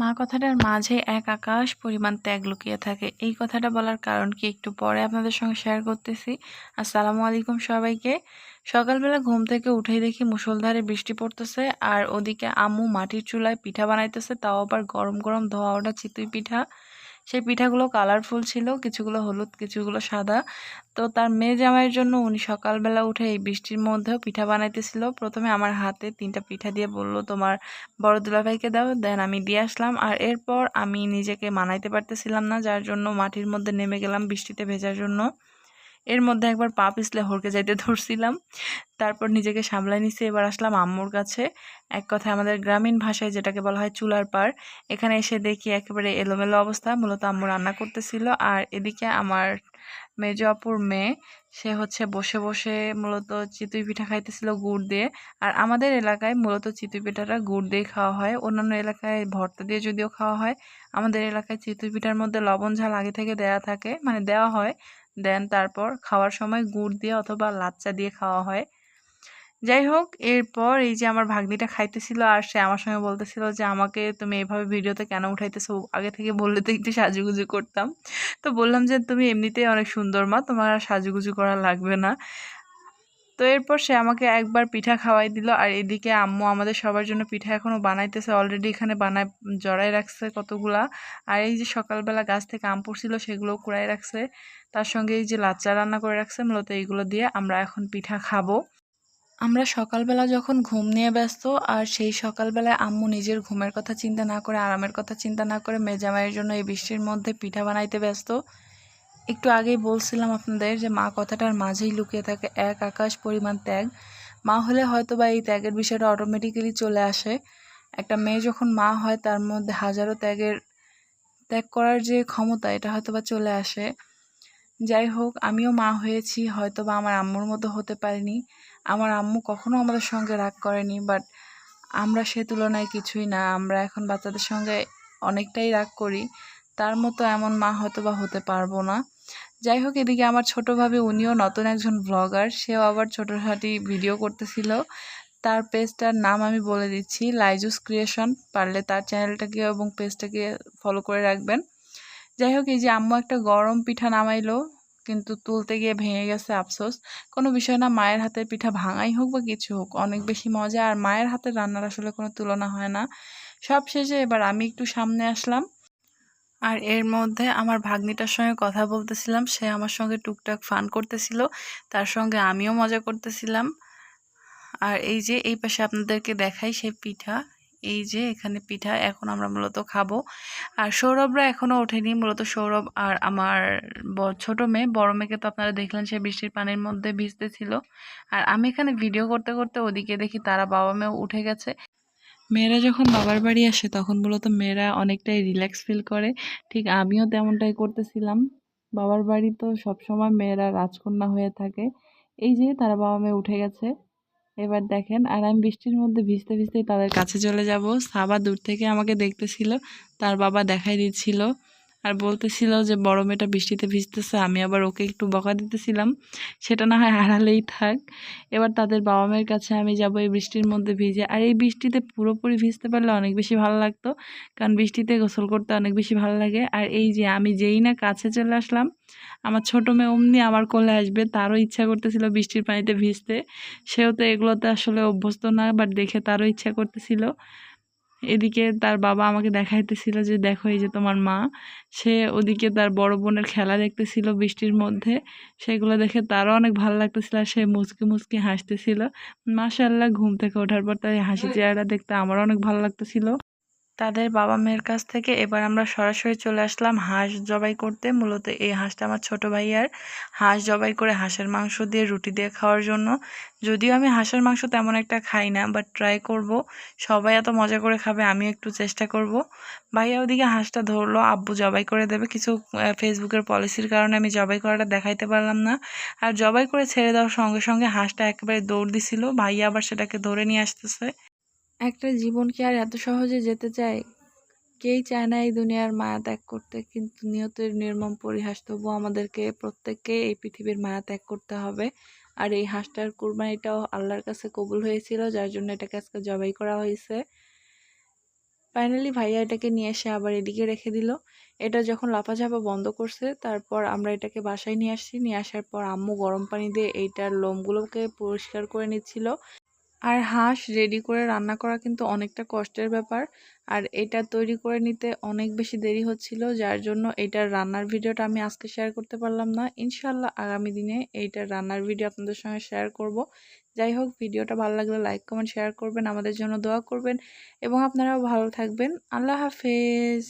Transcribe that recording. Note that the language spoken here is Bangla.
মা কথাটার মাঝে এক আকাশ পরিমাণ ত্যাগ লুকিয়ে থাকে। এই কথাটা বলার কারণ কি একটু পরে আপনাদের সঙ্গে শেয়ার করতেছি। আসসালামু আলাইকুম সবাইকে। সকালবেলা ঘুম থেকে উঠেই দেখি মুসলধারে বৃষ্টি পড়তেছে আর ওদিকে আম্মু মাটির চুলায় পিঠা বানাইতেছে, তাও আবার গরম গরম ধোয়া ওঠা চিতুই পিঠা। সেই পিঠাগুলো কালারফুল ছিল, কিছুগুলো হলুদ, কিছুগুলো সাদা। তো তার মেয়ে জামাইয়ের জন্য উনি সকালবেলা উঠে এই বৃষ্টির মধ্যেও পিঠা বানাইতেছিল। প্রথমে আমার হাতে তিনটা পিঠা দিয়ে বলল, তোমার বড় দুলাভাইকে দাও, দেন আমি দিয়ে আসলাম। আর এরপর আমি নিজেকে মানাইতে পারতেছিলাম না, যার জন্য মাটির মধ্যে নেমে গেলাম বৃষ্টিতে ভেজার জন্য। এর মধ্যে একবার পা পিছলে হরকে যাইতে ধরছিলাম। তারপর নিজেকে সামলাই নিছি, এবার আসলাম আম্মুর কাছে। এক কথায় আমাদের গ্রামীণ ভাষায় যেটাকে বলা হয় চুলার পার এখানে এসে দেখি একেবারে এলোমেলো অবস্থা। মূলত আম্মু রান্না করতেছিল আর এদিকে আমার মেজ অপুর মেয়ে, সে হচ্ছে বসে বসে মূলত চিতুই পিঠা খাইতেছিল গুড় দিয়ে। আর আমাদের এলাকায় মূলত চিতুই পিঠাটা গুড় দিয়ে খাওয়া হয়। অন্যান্য এলাকায় ভর্তা দিয়ে যদিও খাওয়া হয়, আমাদের এলাকায় চিতুই পিঠার মধ্যে লবণ ঝাল আগে থেকে দেয়া থাকে মানে দেওয়া হয়। দেন তারপর খাওয়ার সময় গুড় দিয়ে অথবা লাচ্চা দিয়ে খাওয়া হয়। যাই হোক, এরপর এই যে আমার ভাগ্নিটা খাইতেছিল আর সে আমার সঙ্গে বলতেছিল যে, আমাকে তুমি এভাবে ভিডিওতে কেন উঠাইতেছো? আগে থেকে বললে তো একটু সাজুগুজু করতাম। তো বললাম যে, তুমি এমনিতেই অনেক সুন্দর মা, তোমার আর সাজুগুজু করা লাগবে না। তো এরপর সে আমাকে একবার পিঠা খাওয়াই দিল, আর এদিকে আম্মু আমাদের সবার জন্য পিঠা এখনও বানাইতেছে। অলরেডি এখানে বানায় জড়াই রাখছে কতগুলা। আর এই যে সকালবেলা গাছ থেকে আম পড়ছিল সেগুলো কুড়াই রাখছে। তার সঙ্গে এই যে লাচ্চা রান্না করে রাখছে, মূলত এইগুলো দিয়ে আমরা এখন পিঠা খাব। আমরা সকালবেলা যখন ঘুম নিয়ে ব্যস্ত, আর সেই সকালবেলায় আম্মু নিজের ঘুমের কথা চিন্তা না করে, আরামের কথা চিন্তা না করে, মেজামাইয়ের জন্য এই বৃষ্টির মধ্যে পিঠা বানাইতে ব্যস্ত। একটু আগেই বলছিলাম আপনাদের যে মা কথাটার মাঝেই লুকিয়ে থাকে এক আকাশ পরিমাণ ত্যাগ। মা হলে হয়তো বা এই ত্যাগের বিষয়টা অটোমেটিক্যালি চলে আসে। একটা মেয়ে যখন মা হয়, তার মধ্যে হাজারো ত্যাগের, ত্যাগ করার যে ক্ষমতা, এটা হয়তো বা চলে আসে। যাই হোক, আমিও মা হয়েছি হয়তো বা আমার আম্মুর মতো হতে পারিনি। আমার আম্মু কখনো আমাদের সঙ্গে রাগ করেনি বাট আমরা সে তুলনায় কিছুই না। আমরা এখন বাচ্চাদের সঙ্গে অনেকটাই রাগ করি। তার মতো এমন মা হয়তো বা হতে পারব না। যাই হোক, এদিকে আমার ছোটোভাবে উনিও নতুন একজন ব্লগার সেও আবার ছোটোখাটি ভিডিও করতেছিল। তার পেজটার নাম আমি বলে দিচ্ছি, লাইজুস ক্রিয়েশন। পারলে তার চ্যানেলটাকে এবং পেজটাকে ফলো করে রাখবেন। যাই হোক, এই যে আম্মু একটা গরম পিঠা নামাইলো, কিন্তু তুলতে গিয়ে ভেঙে গেছে আফসোস। কোনো বিষয় না, মায়ের হাতের পিঠা ভাঙাই হোক বা কিছু হোক, অনেক বেশি মজা। আর মায়ের হাতের রান্নার আসলে কোনো তুলনা হয় না। সব শেষে এবার আমি একটু সামনে আসলাম। আর এর মধ্যে আমার ভাগ্নিটার সঙ্গে কথা বলতেছিলাম, সে আমার সঙ্গে টুকটাক ফান করতেছিল, তার সঙ্গে আমিও মজা করতেছিলাম। আর এই যে, এই পাশে আপনাদেরকে দেখাই সেই পিঠা, এই যে, এখানে পিঠা এখন আমরা মূলত খাব। আর সৌরভরা এখনও ওঠেনি, মূলত সৌরভ আর আমার ছোট মেয়ে, বড় মেয়েকে তো আপনারা দেখলেন, সে বৃষ্টির পানির মধ্যে ভিজতে ছিল আর আমি এখানে ভিডিও করতে করতে ওদিকে দেখি তারা বাবা মেয়েও উঠে গেছে। মেয়েরা যখন বাবার বাড়ি আসে, তখন মূলত মেয়েরা অনেকটাই রিল্যাক্স ফিল করে। ঠিক আমিও তেমনটাই করতেছিলাম। বাবার বাড়ি তো সবসময় মেয়েরা রাজকন্যা হয়ে থাকে। এই যে তারা বাবা মেয়ে উঠে গেছে। এবার দেখেন, আর আমি বৃষ্টির মধ্যে ভিজতে ভিজতে তাদের কাছে চলে যাব। সাবা দূর থেকে আমাকে দেখতেছিল, তার বাবা দেখাই দিচ্ছিল। আর বলতেছিল যে, বড় মেয়েটা বৃষ্টিতে ভিজতেছে, আমি আবার ওকে একটু বকা দিতেছিলাম। সেটা না হয় হারালেই থাক। এবার তাদের বাবা মায়ের কাছে আমি যাব এই বৃষ্টির মধ্যে ভিজে। আর এই বৃষ্টিতে পুরোপুরি ভিজতে পারলে অনেক বেশি ভালো লাগতো, কারণ বৃষ্টিতে গোসল করতে অনেক বেশি ভালো লাগে। আর এই যে, আমি যেই না কাছে চলে আসলাম, আমার ছোটো মেয়ে অমনি আমার কোলে আসবে, তারও ইচ্ছা করতেছিল বৃষ্টির পানিতে ভিজতে। সেও তো এগুলোতে আসলে অভ্যস্ত না বাট দেখে তারও ইচ্ছা করতেছিল। এদিকে তার বাবা আমাকে দেখাইতেছিল যে, দেখো এই যে তোমার মা। সে ওদিকে তার বড় বোনের খেলা দেখতেছিল বৃষ্টির মধ্যে। সেগুলো দেখে তারও অনেক ভালো লাগতেছিল আর সে মুচকি মুচকি হাসতেছিল। মাশাল্লাহ ঘুম থেকে ওঠার পর তার হাসি চেহারা দেখতে আমারও অনেক ভালো লাগতেছিল। তাদের বাবা মেয়ের কাছ থেকে এবার আমরা সরাসরি চলে আসলাম হাঁস জবাই করতে। মূলত এই হাঁসটা আমার ছোট ভাইয়ার। হাঁস জবাই করে হাঁসের মাংস দিয়ে রুটি দিয়ে খাওয়ার জন্য। যদিও আমি হাঁসের মাংস তেমন একটা খাই না বাট ট্রাই করব। সবাই এত মজা করে খাবে, আমিও একটু চেষ্টা করব। ভাইয়া ওদিকে হাঁসটা ধরলো, আব্বু জবাই করে দেবে। কিছু ফেসবুকের পলিসির কারণে আমি জবাই করাটা দেখাইতে পারলাম না। আর জবাই করে ছেড়ে দেওয়ার সঙ্গে সঙ্গে হাঁসটা একেবারে দৌড় দিছিল। ভাইয়া আবার সেটাকে ধরে নিয়ে আসতেছে। একটা জীবন কি আর এত সহজে যেতে চায়? কেই চায় না এই দুনিয়ার মায়া ত্যাগ করতে? কিন্তু নিয়তের নির্মম পরিহাস তবুও আমাদেরকে প্রত্যেককে এই পৃথিবীর মায়া ত্যাগ করতে হবে। আর এই হাঁসটার কুরবানিটাও আল্লাহর কাছে কবুল হয়েছিল, যার জন্য এটাকে আজকে জবাই করা হয়েছে। ফাইনালি ভাইয়া এটাকে নিয়ে এসে আবার এদিকে রেখে দিল। এটা যখন লাফাঝাপা বন্ধ করছে, তারপর আমরা এটাকে বাসায় নিয়ে আসছি। নিয়ে আসার পর আম্মু গরম পানি দিয়ে এইটার লোমগুলোকে পরিষ্কার করে নিচ্ছিল। আর হাঁস রেডি করে রান্না করা কিন্তু অনেকটা কষ্টের ব্যাপার। আর এটা তৈরি করে নিতে অনেক বেশি দেরি হচ্ছিল, যার জন্য এইটার রান্নার ভিডিওটা আমি আজকে শেয়ার করতে পারলাম না। ইনশাল্লাহ আগামী দিনে এইটার রান্নার ভিডিও আপনাদের সঙ্গে শেয়ার করব। যাই হোক, ভিডিওটা ভালো লাগলে লাইক কমেন্ট শেয়ার করবেন, আমাদের জন্য দোয়া করবেন এবং আপনারাও ভালো থাকবেন। আল্লাহ হাফেজ।